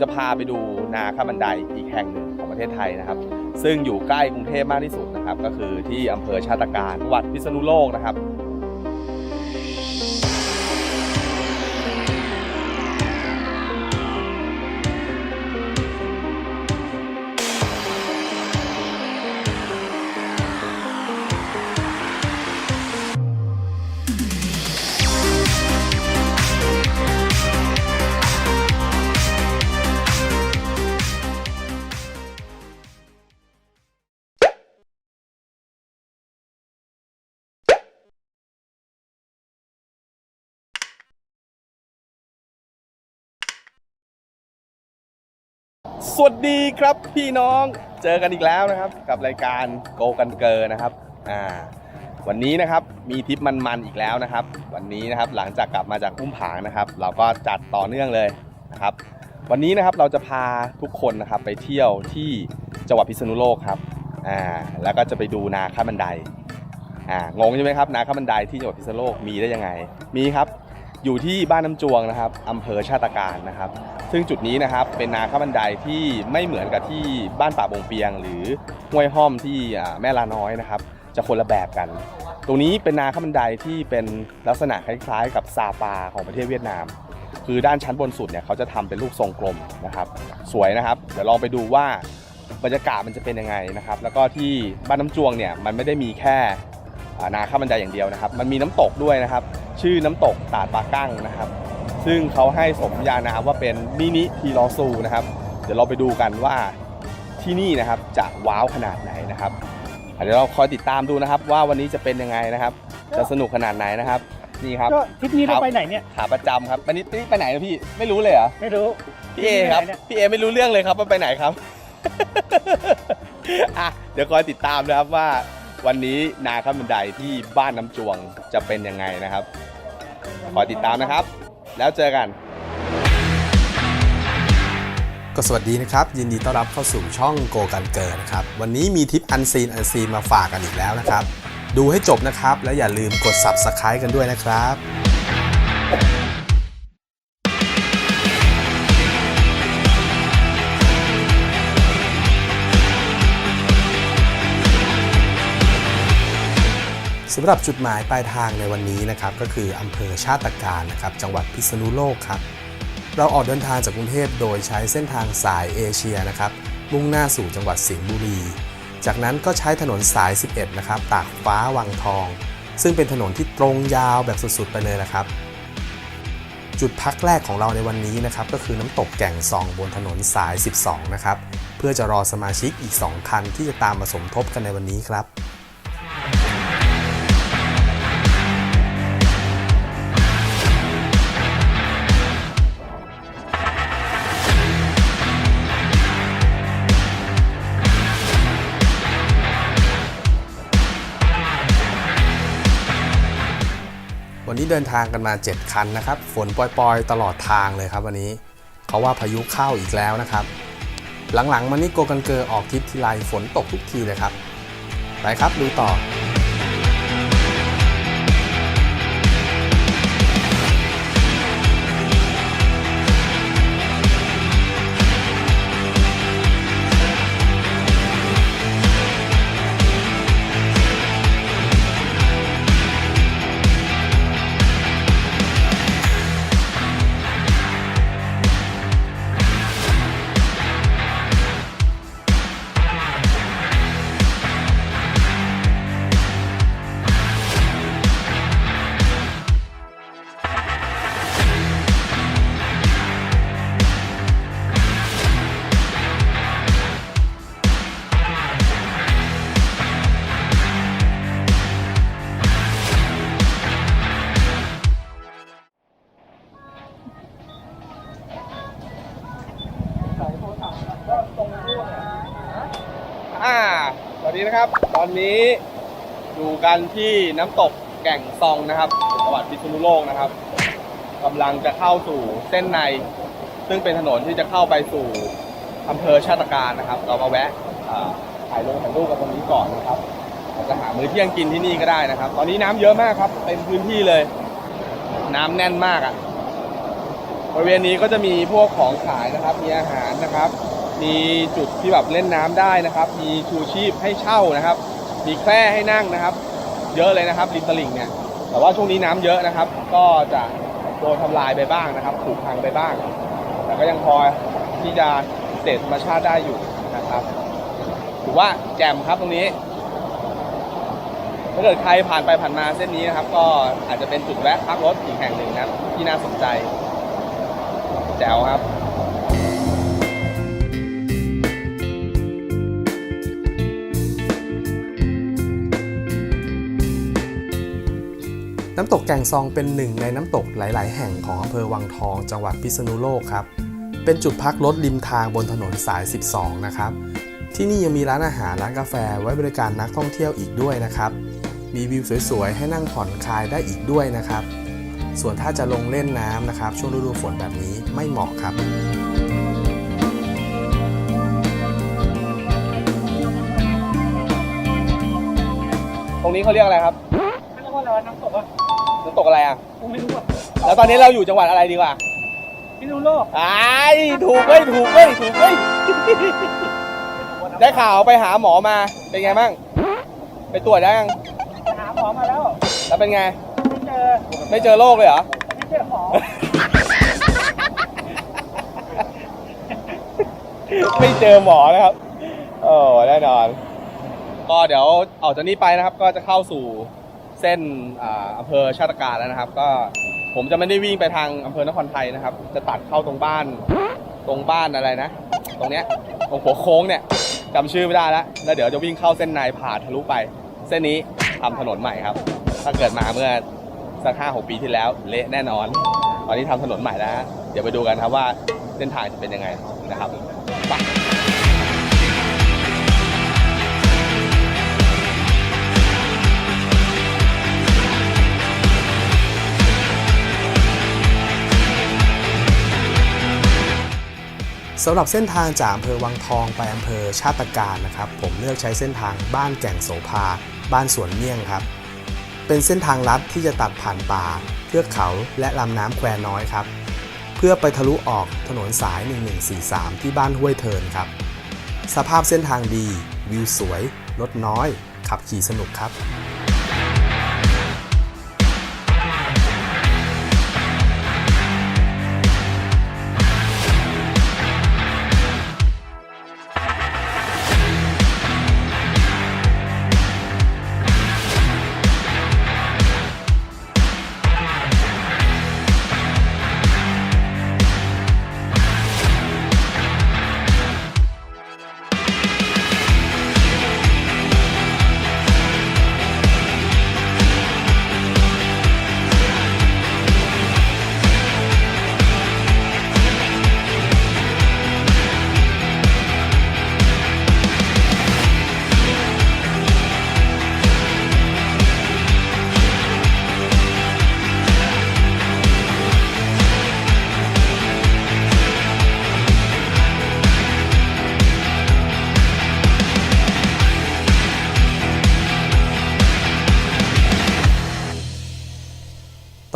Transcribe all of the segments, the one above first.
จะพาไปดูนาข้ามบันไดอีกแห่งหนึ่งของประเทศไทยนะครับ ซึ่งอยู่ใกล้กรุงเทพมากที่สุดนะครับ ก็คือที่อำเภอชาติการจังหวัดพิษณุโลกนะครับ สวัสดีครับพี่น้องเจอกันอีกแล้วนะครับ กับรายการโกกันเกอร์นะครับอ่าวันนี้นะครับมีทริปมันๆอีกแล้วนะครับ วันนี้นะครับหลังจากกลับมาจากอุ้มผางนะครับ เราก็จัดต่อเนื่องเลยนะครับ วันนี้นะครับเราจะพาทุกคนนะครับไปเที่ยวที่จังหวัดพิษณุโลกครับอ่าแล้วก็จะไปดูนาข้ามบันไดอ่างงใช่ไหมครับนาข้ามบันไดที่จังหวัดพิษณุโลกมีได้ยังไง มีครับ อยู่ที่บ้านน้ำจวงนะครับอำเภอชาติการนะครับ ซึ่งจุดนี้นะครับเป็นนาข้ามบันไดที่ไม่เหมือนกับที่บ้านป่าบงเปียง หรือห้วยห้อมที่แม่ลาน้อยนะครับ จะคนละแบบกัน ตรงนี้เป็นนาข้ามบันไดที่เป็นลักษณะคล้ายๆ กับซาปาของประเทศเวียดนาม คือด้านชั้นบนสุดเนี่ยเขาจะทำเป็นรูปทรงกลมนะครับ สวยนะครับเดี๋ยวลองไปดูว่าบรรยากาศมันจะเป็นยังไงนะครับ แล้วก็ที่บ้านน้ำจวงเนี่ยมันไม่ได้มีแค่ นาข้ามบันไดอย่างเดียวนะครับ มันมีน้ำตกด้วยนะครับ ชื่อน้ำตกตาดปากั้งนะครับ ซึ่งเขาให้สมญานามว่าเป็นมินิทีลอซูนะครับ เดี๋ยวเราไปดูกันว่าที่นี่นะครับจะว้าวขนาดไหนนะครับอะเดี๋ยวเราคอยติดตามดูนะครับ ว่าวันนี้จะเป็นยังไงนะครับ จะสนุกขนาดไหนนะครับนี่ครับก็ทริปนี้ครัเราบไปไหนเนี่ยขาประจำครับวันนี้นี่ไปไหนนะพี่ไม่รู้เลยเหรอไม่รู้พี่เอครับที่ไหนเนี่ยพี่เอไม่รู้เรื่องเลยครับว่าไปไหนครับอะเดี๋ยวคอยติดตามนะครับว่า วันนี้นาข้ามบันไดที่บ้านน้ำจวงจะเป็นยังไงนะครับคอยติดตามนะครับ แล้วเจอกัน ก็สวัสดีนะครับ ยินดีต้อนรับเข้าสู่ช่องโกกันเกินนะครับ วันนี้มีทิปอันซีนอันซีนมาฝากกันอีกแล้วนะครับ ดูให้จบนะครับ และอย่าลืมกด Subscribe กันด้วยนะครับ สำหรับจุดหมายปลายทางในวันนี้นะครับก็คืออำเภอชาติการนะครับจังหวัดพิษณุโลกครับเราออกเดินทางจากกรุงเทพโดยใช้เส้นทางสายเอเชียนะครับมุ่งหน้าสู่จังหวัดสิงห์บุรี จากนั้นก็ใช้ถนนสาย 11 นะครับตากฟ้าวังทอง ซึ่งเป็นถนนที่ตรงยาวแบบสุดๆไปเลยนะครับ จุดพักแรกของเราในวันนี้นะครับก็คือน้ำตกแก่งซองบนถนนสาย 12 นะครับเพื่อจะรอสมาชิกอีก 2 คันที่จะตามมาสมทบกันในวันนี้ครับ วันนี้เดินทางกันมา 7 คันนะครับ ฝนปล่อยๆ ตลอดทางเลยครับ วันนี้เขาว่าพายุเข้าอีกแล้วนะครับ หลังๆมานี่โกกันเกอร์ออกทิปทีไรฝนตกทุกทีเลยครับ ไปครับดูต่อ นี้อยู่กันที่น้ำตกแก่งซองนะครับจังหวัดพิษณุโลกนะครับกำลังจะเข้าสู่เส้นใน ซึ่งเป็นถนนที่จะเข้าไปสู่อำเภอชาติการนะครับ เรามาแวะถ่ายลงถ่ายรูปกันตรงนี้ก่อนนะครับเราจะหามื้อเที่ยงกินที่นี่ก็ได้นะครับ ตอนนี้น้ำเยอะมากครับเต็มพื้นที่เลย น้ำแน่นมากอะ่ะบริเวณนี้ก็จะมีพวกของขายนะครับ มีอาหารนะครับ มีจุดที่แบบเล่นน้ำได้นะครับ มีชูชีพให้เช่านะครับ มีแคร่ให้นั่งนะครับ เยอะเลยนะครับริมตลิ่งเนี่ยแต่ว่าช่วงนี้น้ำเยอะนะครับ ก็จะโดนทำลายไปบ้างนะครับถูกพังไปบ้าง แต่ก็ยังพอที่จะเศษธรรมชาติได้อยู่นะครับถือว่าแจ่มครับตรงนี้ถ้าเกิดใครผ่านไปผ่านมาเส้นนี้นะครับ ก็อาจจะเป็นจุดแวะพักรถอีกแห่งหนึ่งนะที่น่าสนใจ แจ๋วครับ น้ำตกแก่งซองเป็นหนึ่งในน้ำตกหลาย ๆ แห่งของอำเภอวังทอง จังหวัดพิษณุโลกครับ เป็นจุดพักรถริมทางบนถนนสาย 12 นะครับ ที่นี่ยังมีร้านอาหารร้านกาแฟไว้บริการนักท่องเที่ยวอีกด้วยนะครับ มีวิวสวย ๆ ให้นั่งผ่อนคลายได้อีกด้วยนะครับ ส่วนถ้าจะลงเล่นน้ำนะครับ ช่วงฤดูฝนแบบนี้ไม่เหมาะครับตรงนี้เขาเรียกอะไรครับไม่รู้ว่าอะไรวะน้ำตกอะ น้ำตกอะไรอะกูไม่รู้อะแล้วตอนนี้เราอยู่จังหวัดอะไรดีกว่าพี่รู้โลกไอ้ายถูกเว้ยถูกเว้ยถูกเว้ย ได้ข่าวไปหาหมอมา เป็นไงบ้าง ไปตรวจได้ยังหาหมอมาแล้วแล้วเป็นไง ไม่เจอไม่เจอโรคเลยเหรอ ไม่เจอหมอไม่เจอหมอนะครับ โอ้แน่นอน ก็เดี๋ยวออกจากนี้ไปนะครับ ก็จะเข้าสู่เส้นอำเภอชาติการแล้วนะครับ ก็ผมจะไม่ได้วิ่งไปทางอำเภอนครไทยนะครับ จะตัดเข้าตรงบ้านตรงบ้านอะไรนะ ตรงเนี้ยตรงหัวโค้งเนี่ยจำชื่อไม่ได้แล้วแล้วเดี๋ยวจะวิ่งเข้าเส้นในผ่านทะลุไป เส้นนี้ทำถนนใหม่ครับ ถ้าเกิดมาเมื่อสักห้าหกปีที่แล้วเละแน่นอน ตอนนี้ทำถนนใหม่แล้ว เดี๋ยวไปดูกันครับว่าเส้นทางจะเป็นยังไงนะครับไป สำหรับเส้นทางจากอำเภอวังทองไปอำเภอชาติการนะครับ ผมเลือกใช้เส้นทางบ้านแก่งโสภา บ้านสวนเมี่ยงครับ เป็นเส้นทางลัดที่จะตัดผ่านป่าเทือกเขาและลำน้ำแควน้อยครับ เพื่อไปทะลุออกถนนสาย 1143 ที่บ้านห้วยเทินครับ สภาพเส้นทางดี วิวสวย รถน้อย ขับขี่สนุกครับ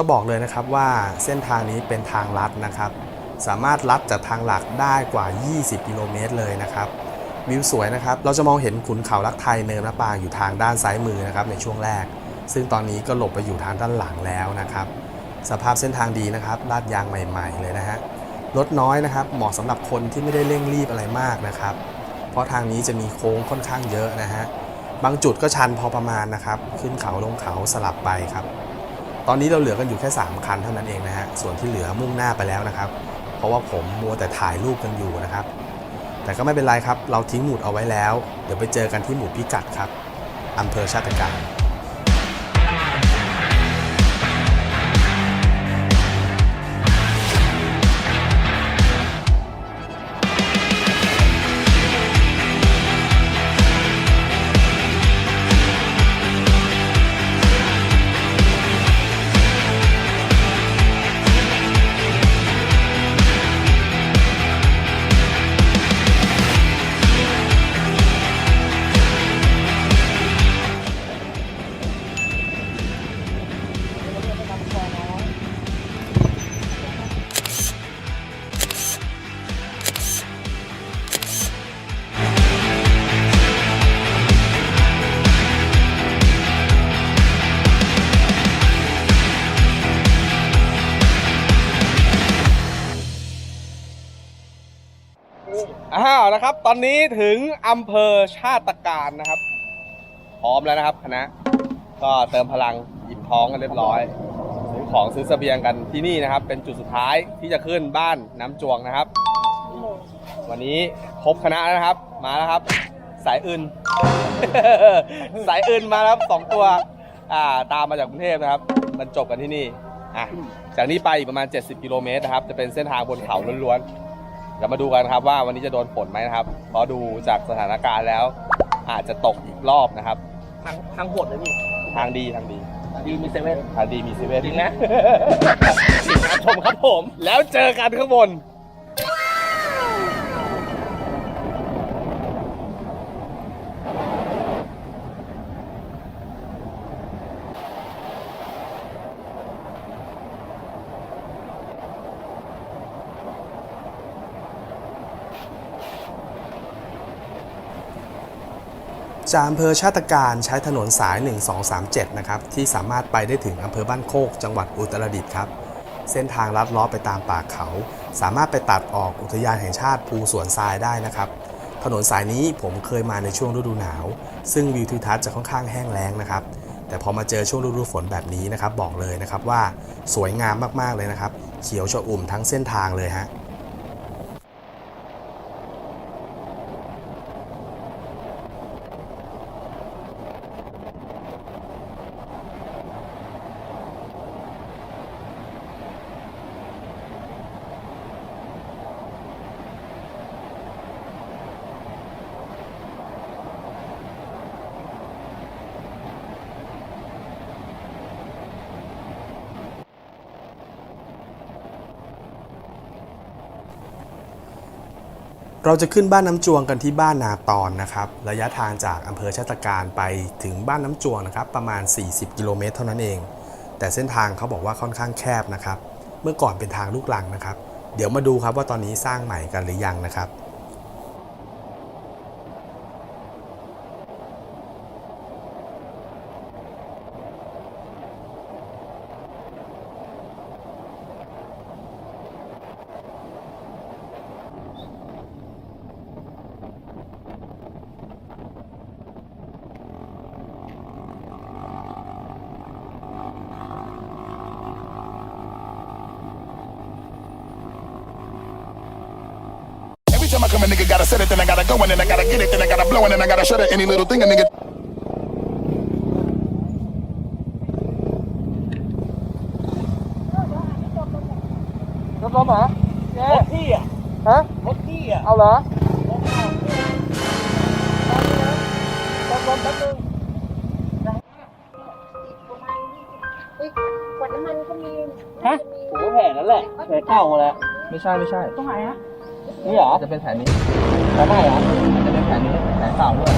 ต้องบอกเลยนะครับว่าเส้นทางนี้เป็นทางลัดนะครับ สามารถลัดจากทางหลักได้กว่า 20 กิโลเมตรเลยนะครับ วิวสวยนะครับ เราจะมองเห็นขุนเขาลักไทยเนินมะปางอยู่ทางด้านซ้ายมือนะครับในช่วงแรก ซึ่งตอนนี้ก็หลบไปอยู่ทางด้านหลังแล้วนะครับ สภาพเส้นทางดีนะครับ ลาดยางใหม่ ๆ เลยนะฮะ รถน้อยนะครับ เหมาะสำหรับคนที่ไม่ได้เร่งรีบอะไรมากนะครับ เพราะทางนี้จะมีโค้งค่อนข้างเยอะนะฮะ บางจุดก็ชันพอประมาณนะครับ ขึ้นเขาลงเขาสลับไปครับ ตอนนี้เราเหลือกันอยู่แค่ 3 คันเท่านั้นเองนะฮะ ส่วนที่เหลือมุ่งหน้าไปแล้วนะครับ เพราะว่าผมมัวแต่ถ่ายรูปกันอยู่นะครับ แต่ก็ไม่เป็นไรครับ เราทิ้งหมุดเอาไว้แล้ว เดี๋ยวไปเจอกันที่หมุดพิกัดครับอำเภอชาติการ อนนี้ถึงอำเภอชาติการนะครับ พร้อมแล้วนะครับคณะก็เติมพลังอิ่มท้องกันเรียบร้อยซื้อของซื้อเสบียงกันที่นี่นะครับ เป็นจุดสุดท้ายที่จะขึ้นบ้านน้ำจวงนะครับ วันนี้ครบคณะแล้วนะครับ มาแล้วครับ สายอื่น สายอื่นมาแล้วครับสองตัวอ่าตามมาจากกรุงเทพนะครับบรรจบกันที่นี่อะจากนี้ไปอีกประมาณ 70 กิโลเมตรนะครับ จะเป็นเส้นทางบนเขาล้วนๆ เดี๋ยวมาดูกันครับว่าวันนี้จะโดนฝนไหมนะครับเพราะดูจากสถานการณ์แล้ว อาจจะตกอีกรอบนะครับ ทางทางโหดเลยพี่ทางดีทางดีดีมีเซเว่นทางดีมีซีเว่นจริงนะ ติดตามชมครับผม แล้วเจอกันข้างบน จากอำเภอชาติการใช้ถนนสาย 1237 นะครับที่สามารถไปได้ถึงอำเภอบ้านโคกจังหวัดอุตรดิตถ์ครับ เส้นทางลัดล้อไปตามป่าเขา สามารถไปตัดออกอุทยานแห่งชาติภูสวนทรายได้นะครับ ถนนสายนี้ผมเคยมาในช่วงฤดูหนาว ซึ่งวิวทิวทัศน์จะค่อนข้างแห้งแล้งนะครับ แต่พอมาเจอช่วงฤดูฝนแบบนี้นะครับ บอกเลยนะครับว่าสวยงามมากๆเลยนะครับ เขียวชอุ่มทั้งเส้นทางเลยฮะ เราจะขึ้นบ้านน้ำจวงกันที่บ้านนาตอนนะครับ ระยะทางจากอำเภอชาตการไปถึงบ้านน้ำจวงนะครับ ประมาณ 40 กิโลเมตรเท่านั้นเอง แต่เส้นทางเขาบอกว่าค่อนข้างแคบนะครับ เมื่อก่อนเป็นทางลูกลังนะครับ เดี๋ยวมาดูครับว่าตอนนี้สร้างใหม่กันหรือยังนะครับ a nigga gotta set it, then I gotta go, and then I gotta get it, then I gotta blow, and then I gotta shut it. Any little thing a nigga รถล้มเหรอรถพี่อะฮะรถพี่อะเอาเหรอรถเอาเนี่ยตอนนี้นะตอนแป๊บนึงอุ๊ยขวดน้ำมันก็มีฮะผมก็แผงนั่นแหละแผงเก่าแล้วไม่ใช่ไม่ใช่ตรงไหนฮะ นี่เหรอจะเป็นแผนนี้แผงใหม่เหรออาจจะเป็นแผนนี้แผนเก่าด้วย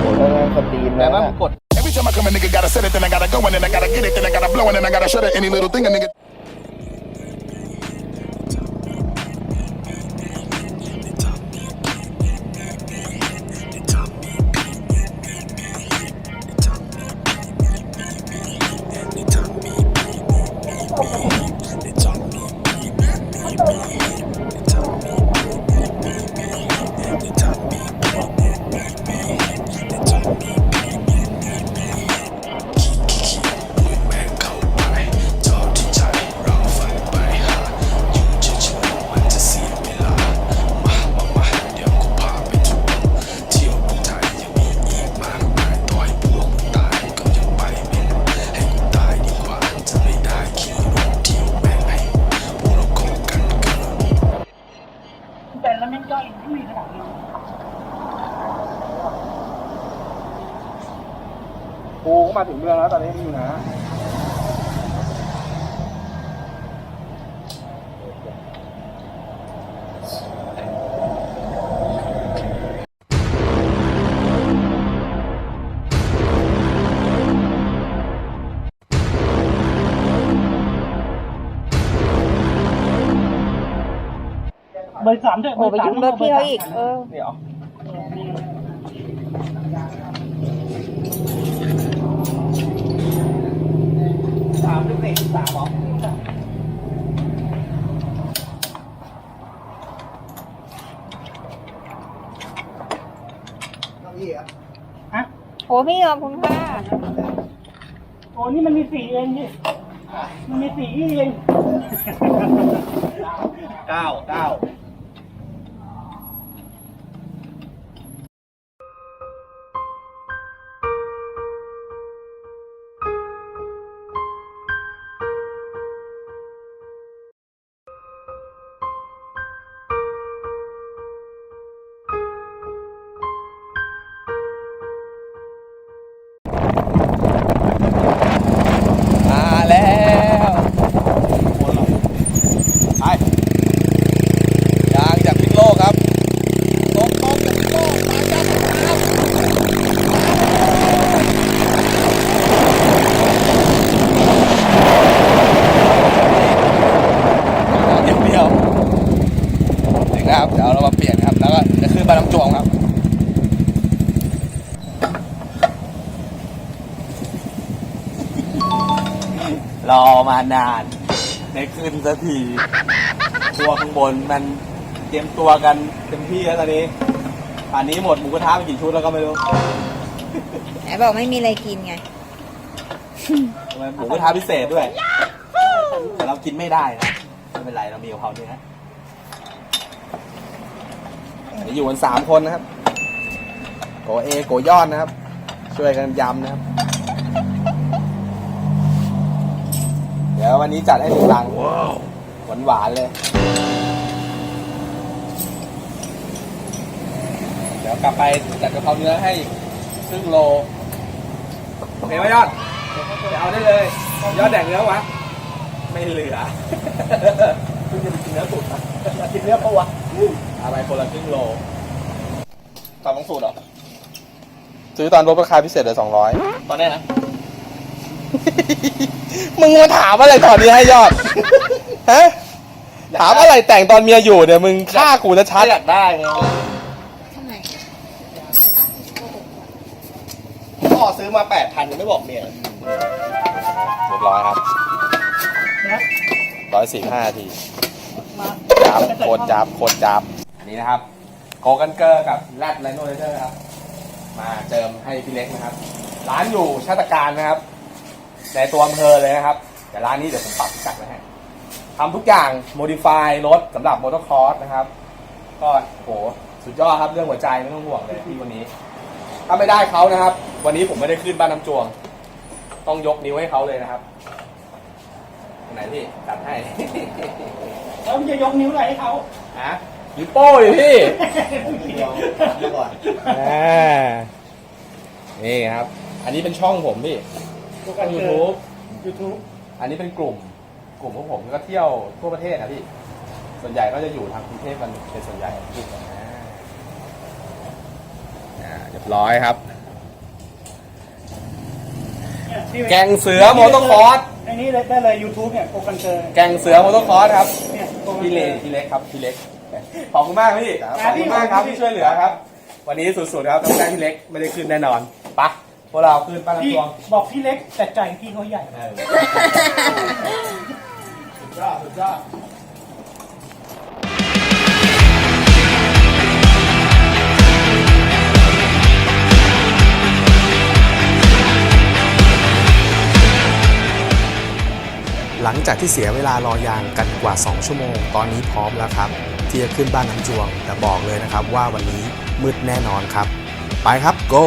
โอ้ยสตรีมแต่ว่ามันกด Every time I come, a nigga gotta set it, then I gotta go, and then I gotta get it, then I gotta blow, and then I gotta shut it. Any little thing a nigga. บริษัทด้วยโอ้ามเบองรเพี่เขาอีก เออ เดี๋ยสามหรือสี่สามหรอโอ้ไม่ขอบคุณค่ะโอ้นี่มันมีสีเองนี่มันมีสีเองเก้าเก้าานานได้ขึ้นสักทีตัวข้างบนมันเตรียมตัวกันเต็มที่แล้วตอนนี้ป่านนี้หมดหมูกระทะไปกี่ชุดแล้วก็ไม่รู้ไหนบอกไม่มีอะไรกินไงทำไมหมูกระทะพิเศษด้วย แต่เรากินไม่ได้นะไม่เป็นไรเรามีกะเพราเนื้อเดี๋ยวอยู่กันสามคนนะครับ โกเอโกยอดนะครับ ช่วยกันยำนะครับ ยววันนี้จัดให้ถึงลังหวานหวานๆเลย เดี๋ยวกลับไปจัดกะเพราเนื้อให้ครึ่งโลโอเคไหมยอดเดี๋ยวเอาได้เลย ยอดแดกเนื้อวะ ไม่เหลือคุณจะไปกินเนื้อสุดนะกินเนื้อปะวะเอาไปคนละครึ่งโลตอนต้องสูตรเหรอ ซื้อตอนลดราคาพิเศษเหลือสองร้อยตอนนี้นะ มึงมาถามอะไรตอนนี้ให้ยอด ฮะ ถามอะไรแต่งตอนเมียอยู่เนี่ย มึงฆ่ากูจะชัดอยากได้ไงทำไมพ่อซื้อมาแปดพันยังไม่บอกเมียเรียบร้อยครับนะร้อยสี่ห้าทีมาจับโคตรจับโคตรจับ อันนี้นะครับ โกกันเกอร์กับแรดไลโนเดอร์ครับ มาเจิมให้พี่เล็กนะครับ ร้านอยู่ชาติการนะครับ ในตัวอำเภอเลยนะครับ แต่ร้านนี้เดี๋ยวผมปรับพิกัดไว้ให้ทำทุกอย่าง modify รถสำหรับมอเตอร์คอร์สนะครับ ก็โหสุดยอดครับเรื่องหัวใจไม่ต้องห่วงเลยที่วันนี้ ถ้าไม่ได้เขานะครับ วันนี้ผมไม่ได้ขึ้นบ้านน้ำจวง ต้องยกนิ้วให้เขาเลยนะครับไหนพี่จัดให้แล้วมึงจะยกนิ้วไหนให้เขาฮะนิ้วโป้ยพี่เดี๋ยวเดี๋ยวก่อนอ่านี่ครับ อันนี้เป็นช่องผมพี่ ช่องยูทูบยูทูบอันนี้เป็นกลุ่ม กลุ่มของผมก็เที่ยวทั่วประเทศนะพี่ ส่วนใหญ่ก็จะอยู่ทางกรุงเทพกันเป็นส่วนใหญ่กลุ่มอ่าอ่าเรียบร้อยครับ แกงเสือมอเตอร์คอร์สไอ้นี่เลยได้เลยยูทูบเนี่ยโกกันเจอแกงเสือมอเตอร์คอร์สครับ เนี่ยโกกันพี่เจเล็อกพี่เล็กครับพี่เล็ก ขอบคุณมากพี่ ขอบคุณมากครับที่ช่วยเหลือครับ วันนี้สุดๆครับต้องได้พี่เล็กไม่ได้ขึ้นแน่นอนไปะ พวกเราขึ้นป้าพี่น้ำตวงบอกพี่เล็กแต่ใจพี่เขาใหญ่เออสุดยอดสุดยอดหลังจากที่เสียเวลารอยางกันกว่า 2 ชั่วโมง ตอนนี้พร้อมแล้วครับ ที่จะขึ้นบ้านน้ำจวง แต่บอกเลยนะครับว่าวันนี้มืดแน่นอนครับ ไปครับ go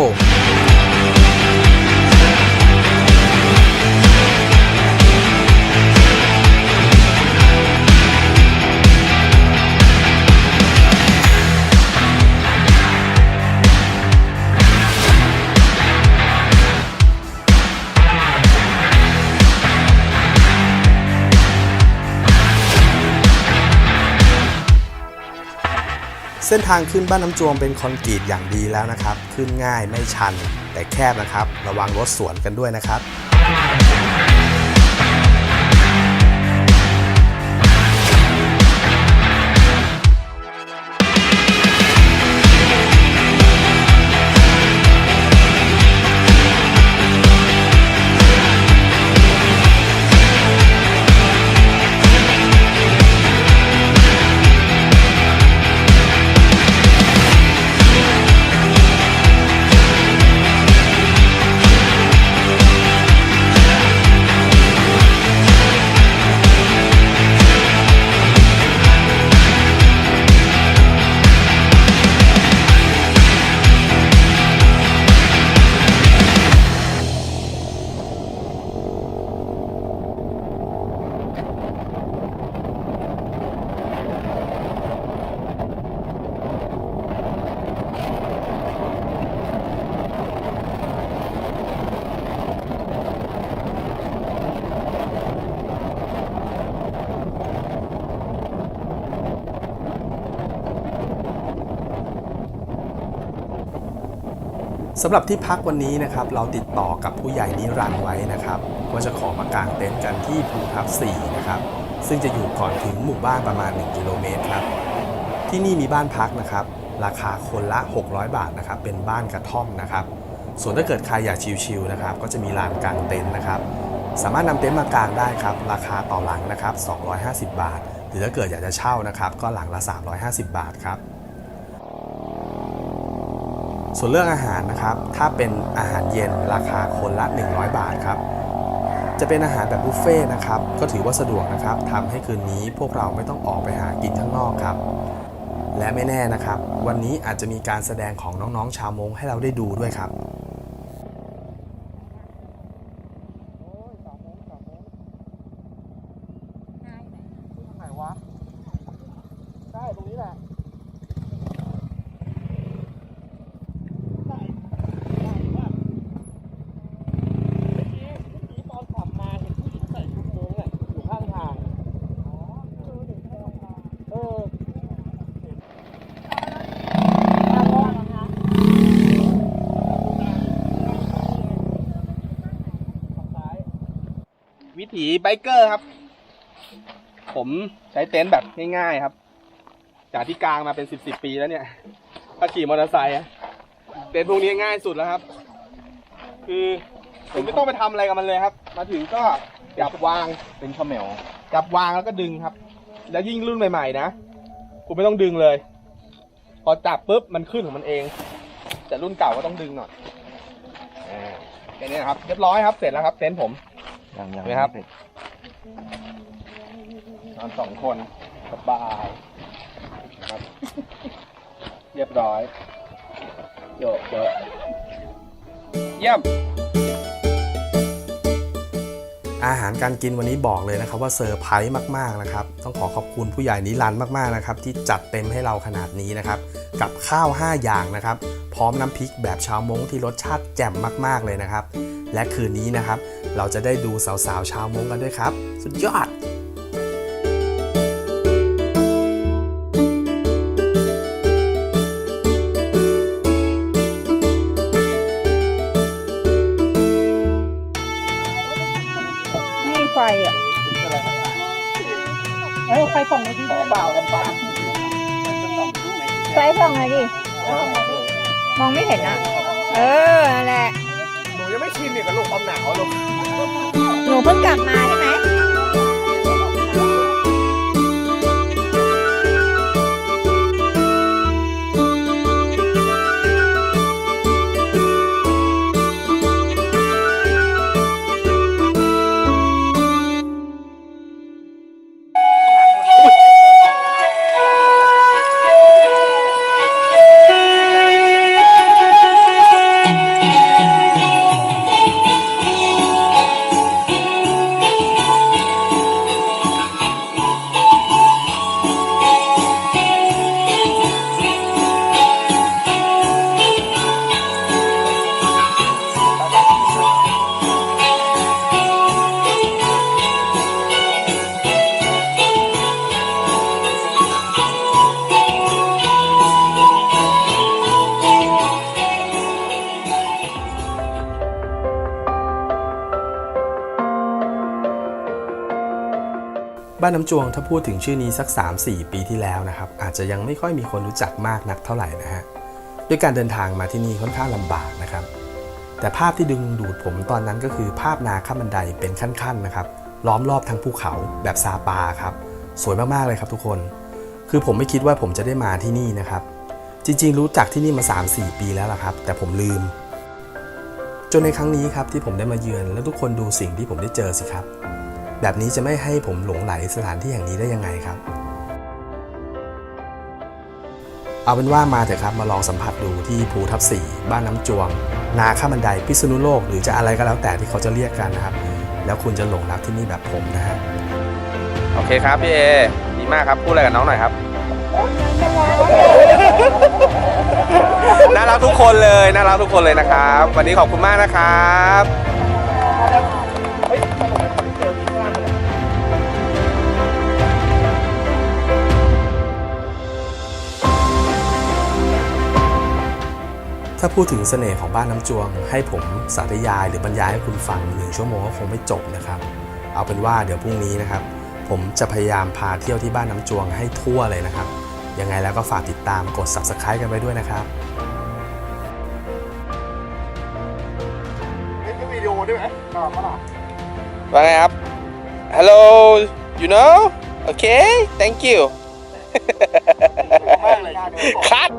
ส้นทางขึ้นบ้านน้ำจวงเป็นคอนกรีตอย่างดีแล้วนะครับ ขึ้นง่ายไม่ชันแต่แคบนะครับ ระวังรถสวนกันด้วยนะครับ สำหรับที่พักวันนี้นะครับเราติดต่อกับผู้ใหญ่นิรันไว้นะครับว่าจะขอมากางเต็นท์กันที่ภูทับ4นะครับซึ่งจะอยู่ก่อนถึงหมู่บ้านประมาณ 1 กิโลเมตรครับที่นี่มีบ้านพักนะครับ ราคาคนละ 600 บาทนะครับเป็นบ้านกระท่อมนะครับ ส่วนถ้าเกิดใครอยากชิลๆนะครับก็จะมีลานกางเต็นท์นะครับสามารถนำเต็นท์มากางได้ครับราคาต่อหลังนะครับ250 บาท หรือถ้าเกิดอยากจะเช่านะครับก็หลังละ 350 บาทครับ ส่วนเรื่องอาหารนะครับ ถ้าเป็นอาหารเย็นราคาคนละ 100 บาทครับ จะเป็นอาหารแบบบุฟเฟ่ต์นะครับ ก็ถือว่าสะดวกนะครับทำให้คืนนี้พวกเราไม่ต้องออกไปหากินข้างนอกครับ และไม่แน่นะครับ วันนี้อาจจะมีการแสดงของน้องๆ ชาวมงให้เราได้ดูด้วยครับ ไหนวะใช่ตรงนี้แหละ ตอนขับมาเห็นผู้หญิงใส่ชุดมุ้งอะอยู่ข้างทางเออ วิถีไบ เกอร์ครับ ผมใช้เต็นท์แบบง่ายๆครับ จากที่กลางมาเป็นสิบสิบปีแล้วเนี่ย ถ้าขี่มอเตอร์ไซค์เต็นท์พวกนี้ง่ายสุดแล้วครับ คือผมไม่ต้องไปทำอะไรกับมันเลยครับ มาถึงก็จับวางเป็นข้าวเหมวจับวางแล้วก็ดึงครับ แล้วยิ่งรุ่นใหม่ๆนะคุณไม่ต้องดึงเลย พอจับปุ๊บมันขึ้นของมันเอง แต่รุ่นเก่าก็ต้องดึงหน่อยอ่าแค่นี้นครับเรียบร้อยครับเสร็จแล้วครับเต็นท์ผม ยังยังไหมครับ นอนสองคนสบายนะครับ เรียบร้อยโยกโยกเยี่ยม อาหารการกินวันนี้บอกเลยนะครับว่าเซอร์ไพรส์มากๆนะครับต้องขอขอบคุณผู้ใหญ่นิรันดร์มากๆนะครับที่จัดเต็มให้เราขนาดนี้นะครับกับข้าว 5 อย่างนะครับพร้อมน้ำพริกแบบชาวมงที่รสชาติแจ่มมากๆเลยนะครับ และคืนนี้นะครับเราจะได้ดูสาวๆชาวมงกันด้วยครับ สุดยอด บ้านน้ำจวงถ้าพูดถึงชื่อนี้สัก 3-4 ปีที่แล้วนะครับ อาจจะยังไม่ค่อยมีคนรู้จักมากนักเท่าไหร่นะฮะด้วยการเดินทางมาที่นี่ค่อนข้างลำบากนะครับ แต่ภาพที่ดึงดูดผมตอนนั้นก็คือภาพนาข้ามบันไดเป็นขั้นๆนะครับ ล้อมรอบทั้งภูเขาแบบซาปาครับ สวยมากๆเลยครับทุกคน คือผมไม่คิดว่าผมจะได้มาที่นี่นะครับ จริงๆ รู้จักที่นี่มา 3-4 ปีแล้วล่ะครับ แต่ผมลืม จนในครั้งนี้ครับที่ผมได้มาเยือนแล้วทุกคนดูสิ่งที่ผมได้เจอสิครับ แบบนี้จะไม่ให้ผมหลงไหลสถานที่แห่งนี้ได้ยังไงครับ เอาเป็นว่ามาเถอะครับมาลองสัมผัสดูที่ภูทับสี่บ้านน้ำจวง นาข้ามบันไดพิษณุโลก หรือจะอะไรก็แล้วแต่ที่เขาจะเรียกกันนะครับ แล้วคุณจะหลงรักที่นี่แบบผมนะฮะโอเคครับพี่เอดีมากครับพูดอะไรกับน้องหน่อยครับน่ารักทุกคนเลยน่ารักทุกคนเลยนะครับ วันนี้ขอบคุณมากนะครับ ถ้าพูดถึงเสน่ห์ของบ้านน้ำจวง ให้ผมสาธยายหรือบรรยายให้คุณฟังหนึ่งชั่วโมงก็คงไม่จบนะครับ เอาเป็นว่าเดี๋ยวพรุ่งนี้นะครับ ผมจะพยายามพาเที่ยวที่บ้านน้ำจวงให้ทั่วเลยนะครับ ยังไงแล้วก็ฝากติดตามกด subscribe กันไว้ด้วยนะครับว่าไงครับ Hello you know okay thank you คัด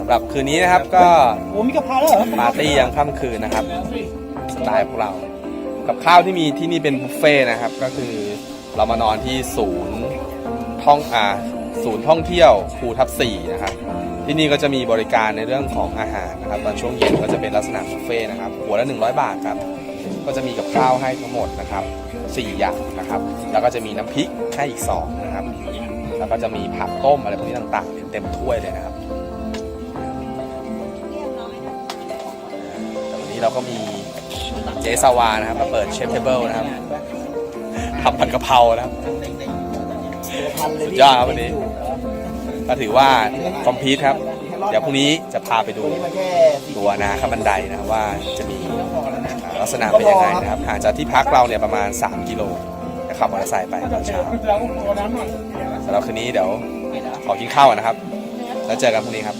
สำหรับคืนนี้นะครับก็โอ้มีกะเพราแล้วเหรอปาร์ตี้ยามค่ำคืนนะครับสไตล์พวกเรา กับข้าวที่มีที่นี่เป็นบุฟเฟ่ต์นะครับ ก็คือเรามานอนที่ศูนย์ท่องอ่าศูนย์ท่องเที่ยวภูทับสี่นะครับ ที่นี่ก็จะมีบริการในเรื่องของอาหารนะครับตอนช่วงเย็นก็จะเป็นลักษณะบุฟเฟ่ต์นะครับหัวละ100 บาทครับก็จะมีกับข้าวให้ทั้งหมดนะครับ4อย่างนะครับ แล้วก็จะมีน้ำพริกให้อีก2นะครับแล้วก็จะมีผักต้มอะไรพวกนี้ต่างๆ เต็มถ้วยเลยนะครับ เราก็มีเจสาวานะครับมาเปิดเชฟเทเบิลนะครับทำผัดกะเพรานะครับสุดยอดครับวันนี้ ก็ถือว่าคอมพีทครับ เดี๋ยวพรุ่งนี้จะพาไปดูตัวนาข้าบันไดนะครับว่าจะมีลักษณะเป็นยังไงนะครับห่างจากที่พักเราเนี่ยประมาณ 3 กิโลจะขับมอเตอร์ไซค์ไปตอนเช้าสำหรับคืนนี้เดี๋ยวขอกินข้าวนะครับ แล้วเจอกันพรุ่งนี้ครับ